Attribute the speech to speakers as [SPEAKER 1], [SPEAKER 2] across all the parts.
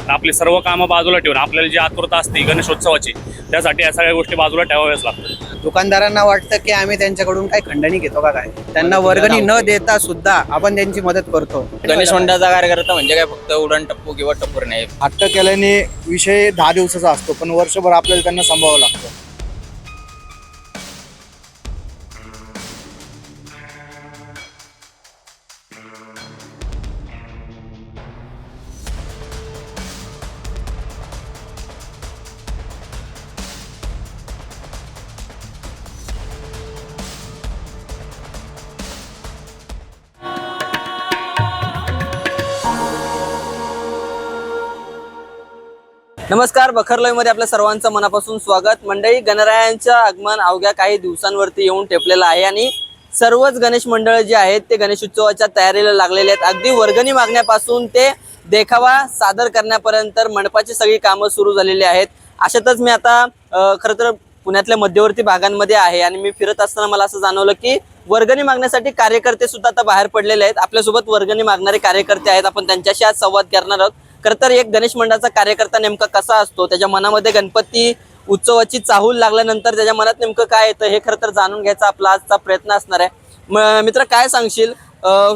[SPEAKER 1] आपली सर्व कामं बाजूला ठेवून आपल्याला जी आतुरता असते गणेशोत्सवाची त्यासाठी या सगळ्या गोष्टी बाजूला ठेवाव्याच लागतात.
[SPEAKER 2] दुकानदारांना वाटतं की आम्ही त्यांच्याकडून काही खंडणी घेतो का काय? त्यांना वर्गणी न देता सुद्धा आपण त्यांची मदत करतो.
[SPEAKER 3] गणेश मंडळाचा कार्यकर्ता म्हणजे काय? फक्त उडण टप्पू किंवा टप्पूर नाही.
[SPEAKER 4] हट्ट केल्याने विषय दहा दिवसाचा असतो पण वर्षभर आपल्याला त्यांना सांभाळावं लागतं.
[SPEAKER 5] नमस्कार बखरलोईमध्ये आपल्या सर्वांचं मनापासून स्वागत. मंडळी गणरायांचं आगमन अवघ्या काही दिवसांवरती येऊन ठेपलेलं आहे आणि सर्वच गणेश मंडळ जे आहेत ते गणेश उत्सवाच्या तयारीला लागलेले आहेत. अगदी वर्गणी मागण्यापासून ते देखावा सादर करण्यापर्यंत मंडपाची सगळी कामं सुरू झालेली आहेत. अशातच मी आता खरं तर पुण्यातल्या मध्यवर्ती भागांमध्ये आहे आणि मी फिरत असताना मला असं जाणवलं की वर्गणी मागण्यासाठी कार्यकर्ते सुद्धा आता बाहेर पडलेले आहेत. आपल्यासोबत वर्गणी मागणारे कार्यकर्ते आहेत. आपण त्यांच्याशी आज संवाद करणार आहोत. खरं तर एक गणेश मंडळाचा कार्यकर्ता नेमका कसा असतो? त्याच्या मनामध्ये गणपती उत्सवाची चाहूल लागल्यानंतर त्याच्या मनात नेमकं काय येतं? हे खरं तर जाणून घ्यायचा आपला आजचा प्रयत्न असणार आहे. मित्र काय सांगशील?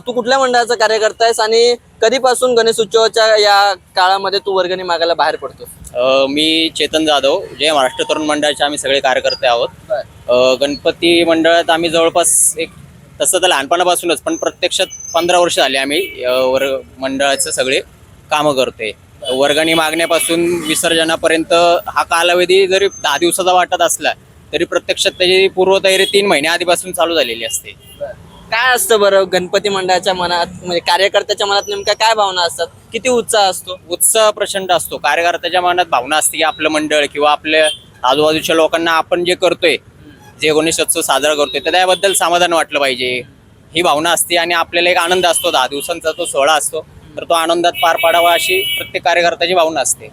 [SPEAKER 5] तू कुठल्या मंडळाचा कार्यकर्ता आहेस आणि कधीपासून गणेश उत्सवाच्या या काळामध्ये तू वर्गणी मागायला बाहेर पडतो
[SPEAKER 3] मी चेतन जाधव जे महाराष्ट्र तरुण मंडळाचे आम्ही सगळे कार्यकर्ते आहोत. गणपती मंडळात आम्ही जवळपास एक तसं तर लहानपणापासूनच पण प्रत्यक्षात पंधरा वर्ष झाली आम्ही अं, वर्ग मंडळाचं सगळे. कामं करतोय वर्गणी मागण्यापासून विसर्जनापर्यंत हा कालावधी जरी दहा दिवसाचा वाटत असला तरी प्रत्यक्षात त्याची पूर्वतयारी तीन महिन्या आधीपासून चालू झालेली असते.
[SPEAKER 5] काय असतं बरं गणपती मंडळाच्या मनात म्हणजे कार्यकर्त्याच्या मनात नेमक्या काय भावना असतात? किती उत्साह असतो?
[SPEAKER 3] उत्साह प्रचंड असतो. कार्यकर्त्याच्या मनात भावना असते की आपलं मंडळ किंवा आपल्या आजूबाजूच्या लोकांना आपण जे करतोय जे गणेशोत्सव साजरा करतोय तर त्याबद्दल समाधान वाटलं पाहिजे. ही भावना असते आणि आपल्याला एक आनंद असतो. दहा दिवसांचा तो सोहळा असतो. तर तो आनंदात पार पाडावा अशी प्रत्येक कार्यकर्त्याची भावना असते.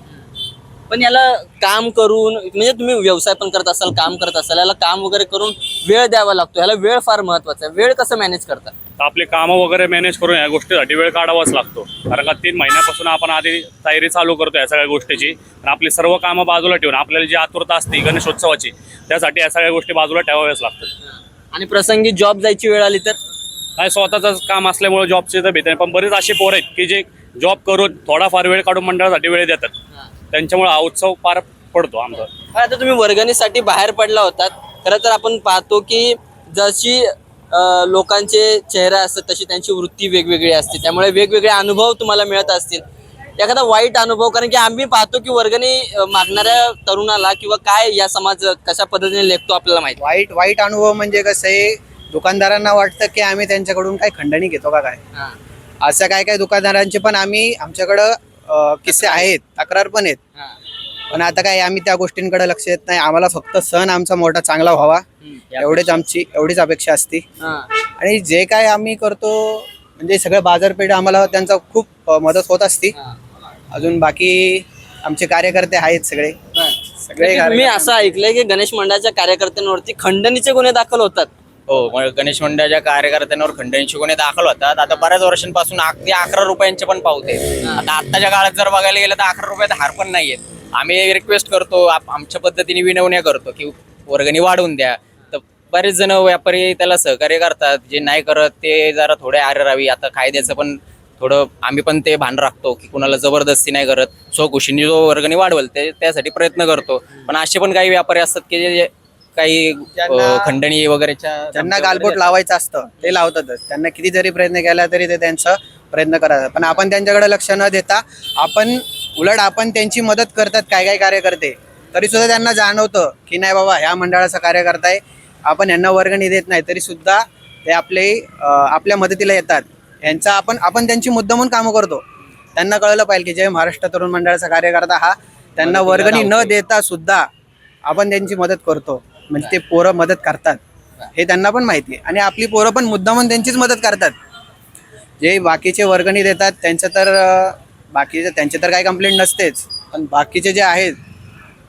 [SPEAKER 5] पण याला काम करून म्हणजे तुम्ही व्यवसाय पण करत असाल काम करत असाल याला काम वगैरे करून वेळ द्यावा लागतो. याला वेळ फार महत्त्वाचा आहे. वेळ कसं मॅनेज करता?
[SPEAKER 1] तर आपली कामं वगैरे मॅनेज करून या गोष्टीसाठी वेळ काढावाच लागतो. कारण का तीन महिन्यापासून आपण आधी तयारी चालू करतो या सगळ्या गोष्टीची. आणि आपली सर्व कामं बाजूला ठेवून आपल्याला जी आतुरता असते गणेशोत्सवाची त्यासाठी या सगळ्या गोष्टी बाजूला ठेवाव्याच लागतात.
[SPEAKER 5] आणि प्रसंगी जॉब जायची वेळ आली तर?
[SPEAKER 1] काय स्वतःच काम असल्यामुळे जॉबचे तर भीती नाही. पण बरेच असे पोर आहेत की जे जॉब करून थोडाफार वेळ काढून मंडळासाठी वेळ देतात. त्यांच्यामुळे हा उत्सव पार पडतो आमचा.
[SPEAKER 5] आता तुम्ही वर्गणीसाठी बाहेर पडला होतात. खरं तर आपण पाहतो की जशी लोकांचे चेहरा असतात तशी त्यांची वृत्ती वेगवेगळी असते. त्यामुळे वेगवेगळे अनुभव तुम्हाला मिळत असतील. एखादा वाईट अनुभव कारण की आम्ही पाहतो की वर्गणी मागणाऱ्या तरुणाला किंवा काय या समाज कशा पद्धतीने लेखतो आपल्याला माहिती?
[SPEAKER 2] वाईट वाईट अनुभव म्हणजे कसं आहे दुकानदारांना वाटतं की आम्ही त्यांच्याकडून काही खंडणी घेतो का काय? असं काय काय दुकानदारांचे पण आम्ही आमच्याकडं अं, किस्से आहेत तक्रार पण आहेत. पण आता काय आम्ही त्या गोष्टींकडे लक्ष देत नाही. आम्हाला फक्त सण आमचा मोठा चांगला व्हावा. एवढीच आमची एवढीच अपेक्षा असते. आणि जे काय आम्ही करतो म्हणजे सगळं बाजारपेठ आम्हाला त्यांचा खूप अं, मदत होत असती. अजून बाकी आमचे कार्यकर्ते आहेत सगळे. सगळे
[SPEAKER 5] मी
[SPEAKER 2] कार्यकर्ते-
[SPEAKER 5] असं ऐकलंय की गणेश मंडळाच्या कार्यकर्त्यांवरती खंडणीचे गुन्हे दाखल होतात.
[SPEAKER 3] हो मग गणेश मंडळाच्या कार्यकर्त्यांवर खंडणीचे गुन्हे दाखल होतात. आता बऱ्याच वर्षांपासून अगदी अकरा रुपयांचे पण पावते. आता आत्ताच्या काळात जर बघायला गेलं तर अकरा रुपयात हार पण नाही आहेत आम्ही रिक्वेस्ट करतो आप- आमच्या पद्धतीने विनवण्या करतो की वर्गणी वाढवून द्या. तर बरेच जण व्यापारी त्याला सहकार्य करतात. जे नाही करत ते जरा थोडे आरेरावी. आता कायद्याचं पण थोडं आम्ही पण ते भान राखतो की कुणाला जबरदस्ती नाही करत. स्वखुशीने जो वर्गणी वाढवल ते त्यासाठी प्रयत्न करतो. पण असे पण काही व्यापारी असतात की जे काही
[SPEAKER 2] ज्यांना-
[SPEAKER 3] खंडणी वगैरेच्या
[SPEAKER 2] ज्यांना गालबोट लावायचं असतं ते लावतातच. त्यांना किती जरी प्रयत्न केला तरी ते त्यांचं प्रयत्न करतात. पण आपण त्यांच्याकडे लक्ष न देता आपण उलट आपण त्यांची मदत करतात काय काय कार्यकर्ते. तरी सुद्धा त्यांना जाणवतं की नाही बाबा ह्या मंडळाचा कार्यकर्ता आहे आपण यांना वर्गणी देत नाही तरी सुद्धा ते आपले अं, आपल्या मदतीला येतात. यांचा आपण आपण त्यांची मुद्दामून कामं करतो. त्यांना कळलं पाहिजे की जय महाराष्ट्र तरुण मंडळाचा कार्यकर्ता हा. त्यांना वर्गणी न. देता सुद्धा आपण त्यांची मदत करतो. म्हणजे ते पोरं मदत करतात. हे त्यांना पण माहिती आहे. आणि आपली पोरं पण मुद्दामून त्यांचीच मदत करतात. जे बाकीचे वर्गणी देतात त्यांचं तर बाकीचे त्यांचे तर काही कंप्लेंट नसतेच. पण बाकीचे जे आहेत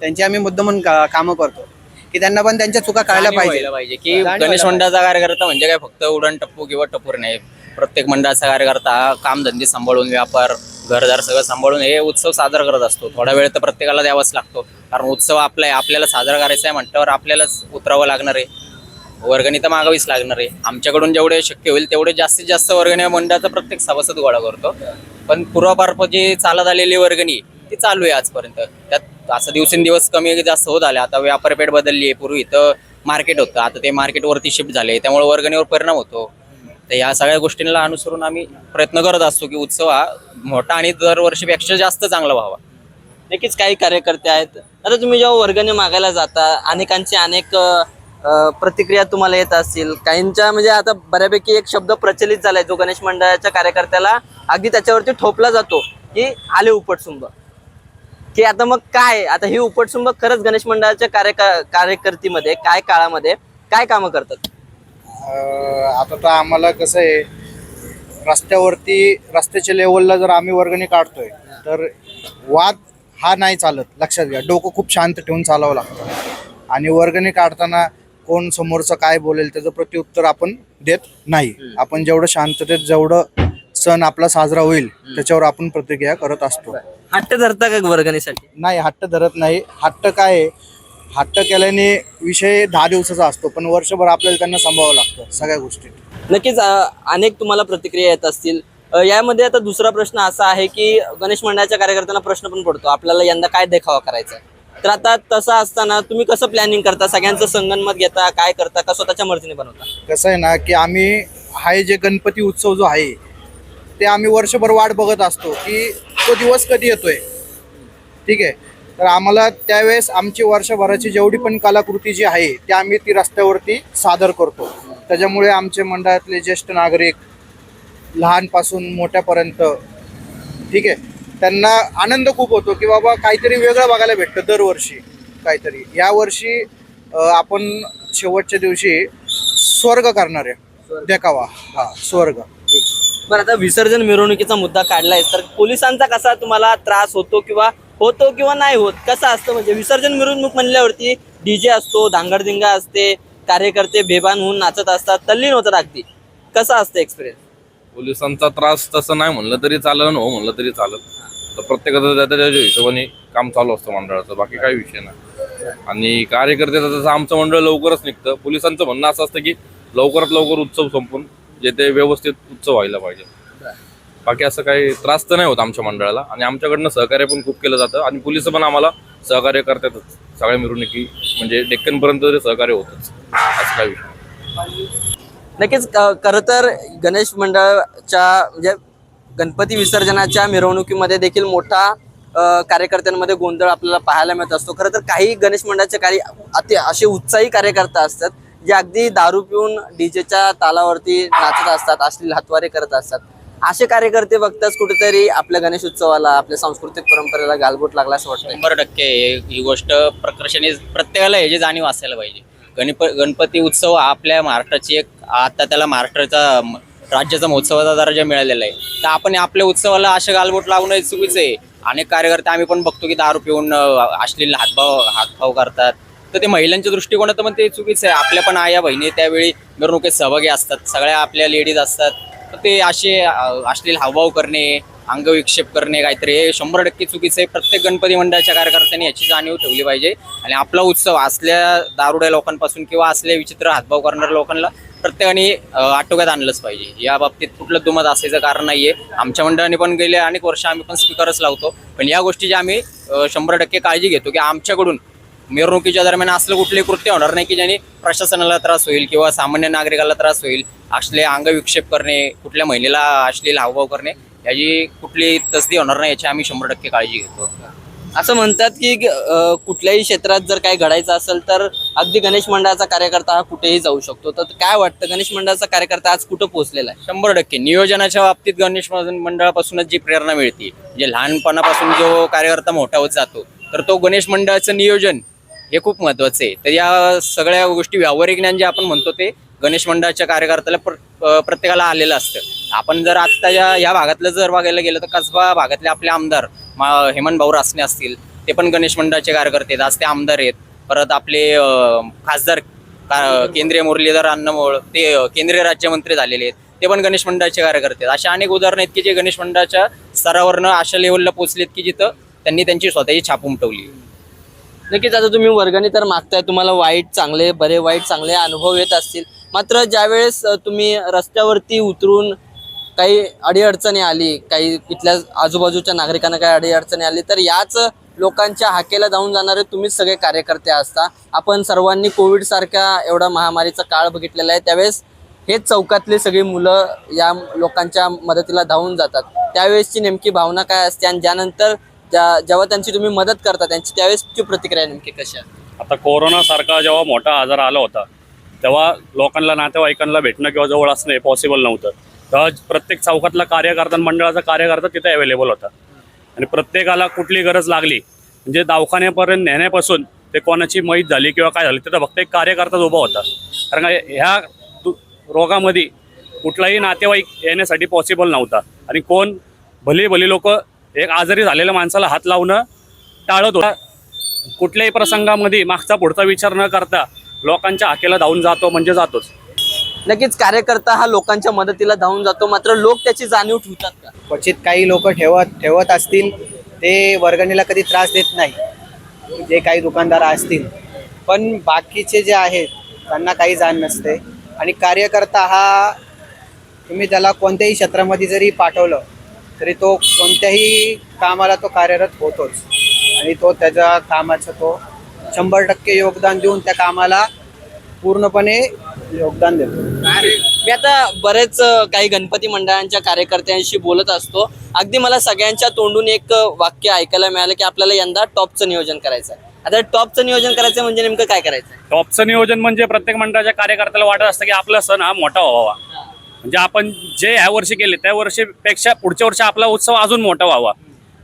[SPEAKER 2] त्यांची आम्ही मुद्दामून का कामं करतो. की त्यांना पण त्यांच्या चुका कळल्या
[SPEAKER 3] जाणीव
[SPEAKER 2] पाहिजे.
[SPEAKER 3] की गणेश मंडळाचा कार्यकर्ता म्हणजे काय? फक्त उडण टप्पू किंवा टपूर नाही. प्रत्येक मंडळाचा कार्यकर्ता हा कामधंदे सांभाळून व्यापार घरदार सगळं सांभाळून हे उत्सव साजरा करत असतो. थोडा वेळ तर प्रत्येकाला द्यावाच लागतो. कारण उत्सव आपला आहे आपल्याला साजरा करायचा आहे म्हटल्यावर आपल्यालाच उतरावं लागणार आहे. वर्गणी तर मागावीच लागणार आहे. आमच्याकडून जेवढे शक्य होईल तेवढे जास्तीत जास्त वर्गणी मंडळाचा प्रत्येक सभासद गोळा करतो. पण पूर्वापार्प जी चालत आलेली वर्गणी ती चालू आहे आजपर्यंत. त्यात असं दिवसेंदिवस कमी जास्त होत आले. आता व्यापारपेठ बदलली आहे. पूर्वी इथं मार्केट होतं. आता ते मार्केटवरती शिफ्ट झाले त्यामुळे वर्गणीवर परिणाम होतो. तर या सगळ्या गोष्टींना अनुसरून आम्ही प्रयत्न करत असतो की उत्सव हा मोठा आणि दरवर्षीपेक्षा जास्त चांगला व्हावा.
[SPEAKER 5] नक्कीच काही कार्यकर्ते आहेत. आता तुम्ही जेव्हा वर्गणी मागायला जाता अनेकांची अनेक प्रतिक्रिया तुम्हाला येत असतील. काहींच्या म्हणजे आता बऱ्यापैकी एक शब्द प्रचलित झालाय जो गणेश मंडळाच्या कार्यकर्त्याला अगदी त्याच्यावरती ठोपला जातो की आले उपटसुंब. की आता मग काय? आता ही उपटसुंब खरंच गणेश मंडळाच्या कार्य कार्यकर्तीमध्ये काय काळामध्ये काय कामं करतात?
[SPEAKER 4] आता तर आम्हाला कसं आहे रस्त्यावरती रस्त्याच्या लेवलला जर आम्ही वर्गणी काढतोय तर वाद हा नाही चालत लक्षात घ्या. डोकं खूप शांत ठेवून चालावं लागतं. आणि वर्गणी काढताना कोण समोरचं काय बोलेल त्याचं प्रत्युत्तर आपण देत नाही. आपण जेवढं शांततेत जेवढं सण आपला साजरा होईल त्याच्यावर आपण प्रतिक्रिया करत असतो.
[SPEAKER 5] हट्ट धरता का वर्गणीसाठी?
[SPEAKER 4] नाही हट्ट धरत नाही. हट्ट काय आहे? हट्ट केल्याने विषय दहा दिवसाचा असतो पण वर्षभर आपल्याला त्यांना सांभाळावं लागतं सगळ्या गोष्टी.
[SPEAKER 5] नक्कीच अनेक तुम्हाला प्रतिक्रिया येत असतील. यामध्ये आता दुसरा प्रश्न असा आहे की गणेश मंडळाच्या कार्यकर्त्यांना प्रश्न पण पडतो आपल्याला यंदा काय देखावा करायचा? तर आता तसं असताना तुम्ही कसं प्लॅनिंग करता? सगळ्यांचं संगनमत घेता काय करता? का स्वतःच्या मर्जीने बनवता?
[SPEAKER 4] कसं आहे ना की आम्ही हा जे गणपती उत्सव जो आहे ते आम्ही वर्षभर वाट बघत असतो की तो दिवस कधी येतोय? ठीक आहे? तर आम्हाला त्यावेळेस आमची वर्षभराची जेवढी पण कलाकृती जी आहे ती आम्ही ती रस्त्यावरती सादर करतो. त्याच्यामुळे आमचे मंडळातले ज्येष्ठ नागरिक लहानपासून मोठ्यापर्यंत ठीक आहे त्यांना आनंद खूप होतो की बाबा काहीतरी वेगळं बघायला भेटतं दरवर्षी काहीतरी. यावर्षी आपण शेवटच्या दिवशी स्वर्ग करणार आहे. देखावा. हा स्वर्ग.
[SPEAKER 5] बरं आता विसर्जन मिरवणुकीचा मुद्दा काढलाय तर पोलिसांचा कसा तुम्हाला त्रास होतो किंवा होतो किंवा नाही होत कसं असतं म्हणजे विसर्जन मिरवणूक म्हणल्यावरती डीजे असतो धांगडधिंगा असते कार्यकर्ते बेभान होऊन नाचत असतात तल्लीन होतात अगदी. कसं असतं एक्सपिरियन्स
[SPEAKER 6] पोलिसांचा त्रास तसं नाही म्हणलं तरी चालेल हो म्हणलं तरी चालेल. तर प्रत्येकाचं त्या त्याच्या हिशोबाने काम चालू असतं मंडळाचं बाकी काही विषय नाही. आणि कार्यकर्त्याचं तसं आमचं मंडळ लवकरच निघतं. पोलिसांचं म्हणणं असं असतं की लवकरात लवकर उत्सव संपून जे ते व्यवस्थित उत्सव व्हायला पाहिजे. बाकी असं काही त्रास तर नाही होत आमच्या मंडळाला. आणि आमच्याकडनं सहकार्य पण खूप केलं जातं आणि पोलीस पण आम्हाला सहकार्य करतातच सगळ्या मिरवणुकी म्हणजे डेक्कनपर्यंत तरी सहकार्य होतच. असं काही विषय
[SPEAKER 5] नक्कीच खरं तर गणेश मंडळाच्या म्हणजे गणपती विसर्जनाच्या मिरवणुकीमध्ये देखील मोठा कार्यकर्त्यांमध्ये गोंधळ आपल्याला पाहायला मिळत असतो. खरं तर काही गणेश मंडळाचे काही अति असे उत्साही कार्यकर्ते असतात जे अगदी दारू पिऊन डीजेच्या तालावरती नाचत असतात अश्लील हातवारे करत असतात. असे कार्यकर्ते बघताच कुठेतरी आपल्या गणेश उत्सवाला आपल्या सांस्कृतिक परंपरेला गालबोट लागला असं वाटतं
[SPEAKER 3] शंभर टक्के. ही गोष्ट प्रकर्षाने प्रत्येकाला ह्याची जाणीव असायला पाहिजे. गणप गणपती उत्सव हा आपल्या महाराष्ट्राची एक आता त्याला महाराष्ट्राचा म- राज्याचा महोत्सवाचा दर्जा मिळालेला आहे. तर आपण आपल्या उत्सवाला असे गालबोट लावणं हे चुकीचं आहे. अनेक कार्यकर्ते आम्ही पण बघतो की दारू पिऊन अं, अश्लील हातभाव हातभाव करतात. तर ते महिलांच्या दृष्टिकोनात पण ते चुकीचं आहे. आपल्या पण आया बहिणी त्यावेळी मिरवणुकीत सहभागी असतात. सगळ्या आपल्या लेडीज असतात. तर ते असे असलेले अश्लील हावभाव करणे अंगविक्षेप करणे काहीतरी हे शंभर टक्के चुकीचं आहे. प्रत्येक गणपती मंडळाच्या कार्यकर्त्यांनी याची जाणीव ठेवली पाहिजे. आणि आपला उत्सव असल्या दारुड्या लोकांपासून किंवा असल्या विचित्र हातभाव करणाऱ्या लोकांना प्रत्येकाने आटोक्यात आणलंच पाहिजे. या बाबतीत कुठलं दुमत असायचं कारण नाहीये. आमच्या मंडळाने पण गेले अनेक वर्ष आम्ही पण स्पीकरच लावतो. पण या गोष्टीची आम्ही शंभर टक्के काळजी घेतो की आमच्याकडून मिरवणुकीच्या दरम्यान असलं कुठले कृत्य होणार नाही की ज्याने प्रशासनाला त्रास होईल किंवा सामान्य नागरिकाला त्रास होईल असले अंगविक्षेप करणे कुठल्या महिलेला अश्लील हावभाव करणे याची कुठली तसदी होणार नाही याची आम्ही शंभर टक्के काळजी घेतो.
[SPEAKER 5] असं म्हणतात की कुठल्याही क्षेत्रात जर काही घडायचं असेल तर अगदी गणेश मंडळाचा कार्यकर्ता हा कुठेही जाऊ शकतो. तर काय वाटतं गणेश मंडळाचा कार्यकर्ता आज कुठं पोहोचलेला आहे?
[SPEAKER 3] शंभर टक्के. नियोजनाच्या बाबतीत गणेश मंडळापासूनच जी प्रेरणा मिळते जे लहानपणापासून जो कार्यकर्ता मोठा होत जातो तर तो गणेश मंडळाचं नियोजन हे खूप महत्वाचं आहे. तर या सगळ्या गोष्टी व्यावहारिक ज्ञान जे आपण म्हणतो ते गणेश मंडळाच्या कार्यकर्त्याला प्र प्रत्येकाला आलेलं असतं. आपण जर आत्ता या या भागातलं जर बघायला गेलं तर कसबा भागातले आपले आमदार मा- हेमंत भाऊ रासने असतील ते पण गणेश मंडळाचे कार्यकर्ते आहेत. आज ते आमदार आहेत. परत आपले खासदार का- केंद्रीय मुरलीधर अण्णामोळ ते केंद्रीय राज्यमंत्री झालेले आहेत. ते पण गणेश मंडळाचे कार्यकर्ते आहेत. अशा अनेक उदाहरणं आहेत की जे गणेश मंडळाच्या स्तरावरनं अशा लेवलला पोहोचलेत की जिथं त्यांनी त्यांची स्वतःची छाप उमटवली.
[SPEAKER 5] नक्कीच आता तुम्ही वर्गणी तर मागताय तुम्हाला वाईट चांगले बरे वाईट चांगले अनुभव येत असतील. मात्र ज्यावेळेस तुम्ही रस्त्यावरती उतरून काही अडीअडचणी आली काही इथल्या आजूबाजूच्या नागरिकांना काही अडीअडचणी आली तर याच लोकांच्या हाकेला जाऊन जाणारे तुम्हीच सगळे कार्यकर्ते असता. आपण सर्वांनी कोविडसारख्या एवढा महामारीचा काळ बघितलेला आहे. त्यावेळेस हेच चौकातली सगळी मुलं या लोकांच्या मदतीला धावून जातात. त्यावेळेसची नेमकी भावना काय असते? आणि ज्यानंतर त्या जेव्हा त्यांची तुम्ही मदत करता त्यांची त्यावेळेसची प्रतिक्रिया नेमकी कशी आहे?
[SPEAKER 1] आता कोरोना सारखा जेव्हा मोठा आजार आला होता तेव्हा लोकांना नातेवाईकांना भेटणं किंवा जवळ असणं हे पॉसिबल नव्हतं. तेव्हा प्रत्येक चौकातला कार्यकर्ता आणि मंडळाचा कार्यकर्ता तिथे अवेलेबल होता. आणि प्रत्येकाला कुठली गरज लागली म्हणजे दवाखान्यापर्यंत नेण्यापासून ते कोणाची मैत झाली किंवा काय झाली तिथं फक्त एक कार्यकर्ताच उभा होता. कारण का ह्या रोगामध्ये कुठलाही नातेवाईक येण्यासाठी पॉसिबल नव्हता. आणि कोण भली भली लोक एक आजारी झालेल्या माणसाला हात लावणं टाळत होता. कुठल्याही प्रसंगामध्ये मागचा पुढचा विचार न करता लोकांच्या हाकेला धावून जातो म्हणजे जातोच.
[SPEAKER 5] नक्कीच कार्यकर्ता हा लोकांच्या मदतीला धावून जातो मात्र लोक त्याची जाणीव ठेवतात का?
[SPEAKER 2] क्वचित काही लोक ठेवत ठेवत असतील ते वर्गणीला कधी त्रास देत नाही. जे काही दुकानदार असतील. पण बाकीचे जे आहेत त्यांना काही जाण नसते. आणि कार्यकर्ता हा तुम्ही त्याला कोणत्याही क्षेत्रामध्ये जरी पाठवलं तरी तो कोणत्याही कामाला तो कार्यरत होतोच. आणि तो त्याच्या कामाचं तो शंभर टक्के योगदान देऊन त्या कामाला पूर्णपणे योगदान देतो.
[SPEAKER 5] मी आता बरेच काही गणपती मंडळांच्या कार्यकर्त्यांशी बोलत असतो. अगदी मला सगळ्यांच्या तोंडून एक वाक्य ऐकायला मिळालं की आपल्याला यंदा टॉपचं नियोजन करायचं आहे. आता टॉपचं नियोजन करायचं म्हणजे नेमकं काय करायचं आहे?
[SPEAKER 1] टॉपचं नियोजन म्हणजे प्रत्येक मंडळाच्या कार्यकर्त्याला वाटत असतं की आपला सण हा मोठा व्हावा. म्हणजे आपण जे ह्या वर्षी केले त्या वर्षीपेक्षा पुढच्या वर्षी आपला उत्सव अजून मोठा व्हावा.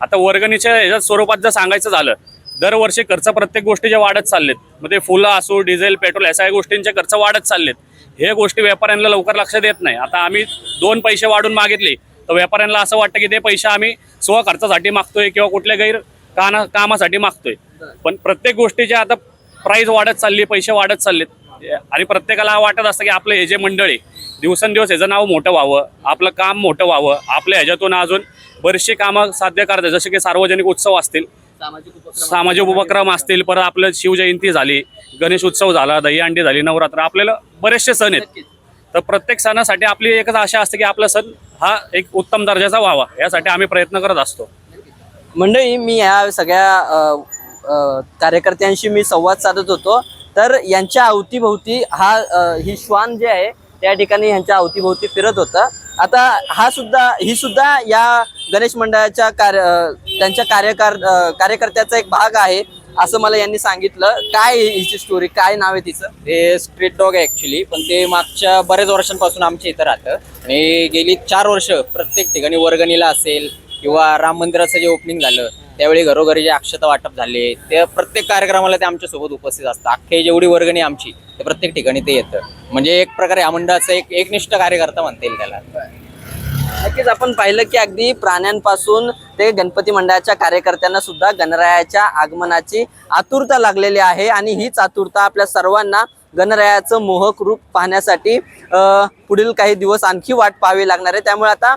[SPEAKER 1] आता वर्गणीच्या ह्याच्या स्वरूपात जर सांगायचं झालं दरवर्षी खर्च प्रत्येक गोष्टी ज्या वाढत चाललेत. मग ते फुलं असू डिझेल पेट्रोल या सगळ्या गोष्टींचे खर्च वाढत चाललेत. हे गोष्टी व्यापाऱ्यांना लवकर लक्ष देत नाही. आता आम्ही दोन पैसे वाढून मागितले तर व्यापाऱ्यांना असं वाटतं की ते पैसे आम्ही स्व खर्चासाठी मागतोय किंवा कुठल्या गैर काना कामासाठी मागतोय. पण प्रत्येक गोष्टीचे आता प्राईस वाढत चालली पैसे वाढत चाललेत. आणि प्रत्येकाला वाटत असतं की आपलं हे जे मंडळ दिवसेंदिवस ह्याचं नाव मोठं व्हावं आपलं काम मोठं व्हावं आपल्या ह्याच्यातून अजून बरीचशी कामं साध्य करतात जसे की सार्वजनिक उत्सव असतील
[SPEAKER 5] सामाजिक उपक्रम
[SPEAKER 1] असतील परत आपलं शिवजयंती झाली गणेश उत्सव झाला दहीहंडी झाली नवरात्र आपल्याला बरेचसे सण आहेत. तर प्रत्येक सणासाठी आपली एकच आशा असते की आपला सण हा एक उत्तम दर्जाचा व्हावा यासाठी आम्ही प्रयत्न करत असतो.
[SPEAKER 5] मंडळी मी या सगळ्या कार्यकर्त्यांशी मी संवाद साधत होतो. तर यांच्या अवतीभोवती हा ही श्वान जे आहे त्या ठिकाणी यांच्या अवतीभोवती फिरत होता. आता हा सुद्धा ही सुद्धा या गणेश मंडळाच्या कार्य त्यांच्या कार्यकार कार्यकर्त्याचा एक भाग आहे असं मला यांनी सांगितलं. काय हिची स्टोरी काय नाव आहे तिचं?
[SPEAKER 3] हे स्ट्रीट डॉग आहे ॲक्च्युली पण ते मागच्या बऱ्याच वर्षांपासून आमच्या इथं राहतं. आणि गेली चार वर्ष प्रत्येक ठिकाणी वर्गणीला असेल किंवा राम मंदिराचं जे ओपनिंग झालं त्यावेळी घरोघरी जे अक्षता वाटप झाले ते प्रत्येक कार्यक्रमाला ते आमच्यासोबत उपस्थित असतात. अख्खे जेवढी वर्गणी आमची ते प्रत्येक ठिकाणी ते येतं. म्हणजे एक प्रकारे या मंडळाचं एक एकनिष्ठ कार्यकर्ता म्हणता येईल त्याला.
[SPEAKER 5] नक्कीच आपण पाहिलं की अगदी प्राण्यांपासून ते गणपती मंडळाच्या कार्यकर्त्यांना सुद्धा गणरायाच्या आगमनाची आतुरता लागलेली आहे आणि हीच आतुरता आपल्या सर्वांना गणरायाचं मोहक रूप पाहण्यासाठी पुढील काही दिवस आणखी वाट पाहावी लागणार आहे. त्यामुळे आता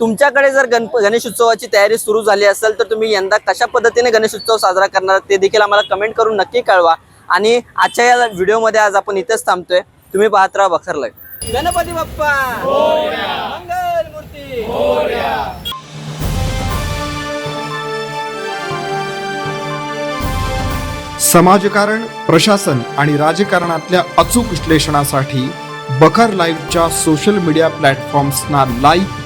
[SPEAKER 5] तुमच्याकडे जर गणप गणेश उत्सवाची तयारी सुरू झाली असेल तर तुम्ही यंदा कशा पद्धतीने गणेश उत्सव साजरा करणार? ते देखील आम्हाला कमेंट करून नक्की कळवा. आणि आजच्या या व्हिडिओमध्ये आज आपण इथेच थांबतोय. तुम्ही पाहत राहा बखरलय गणपती बाप्पा! मंगल मूर्ती!
[SPEAKER 7] समाजकारण प्रशासन आणि राजकारणातल्या अचूक विश्लेषणासाठी बखर लाईव्हच्या सोशल मीडिया प्लॅटफॉर्म्सना लाईक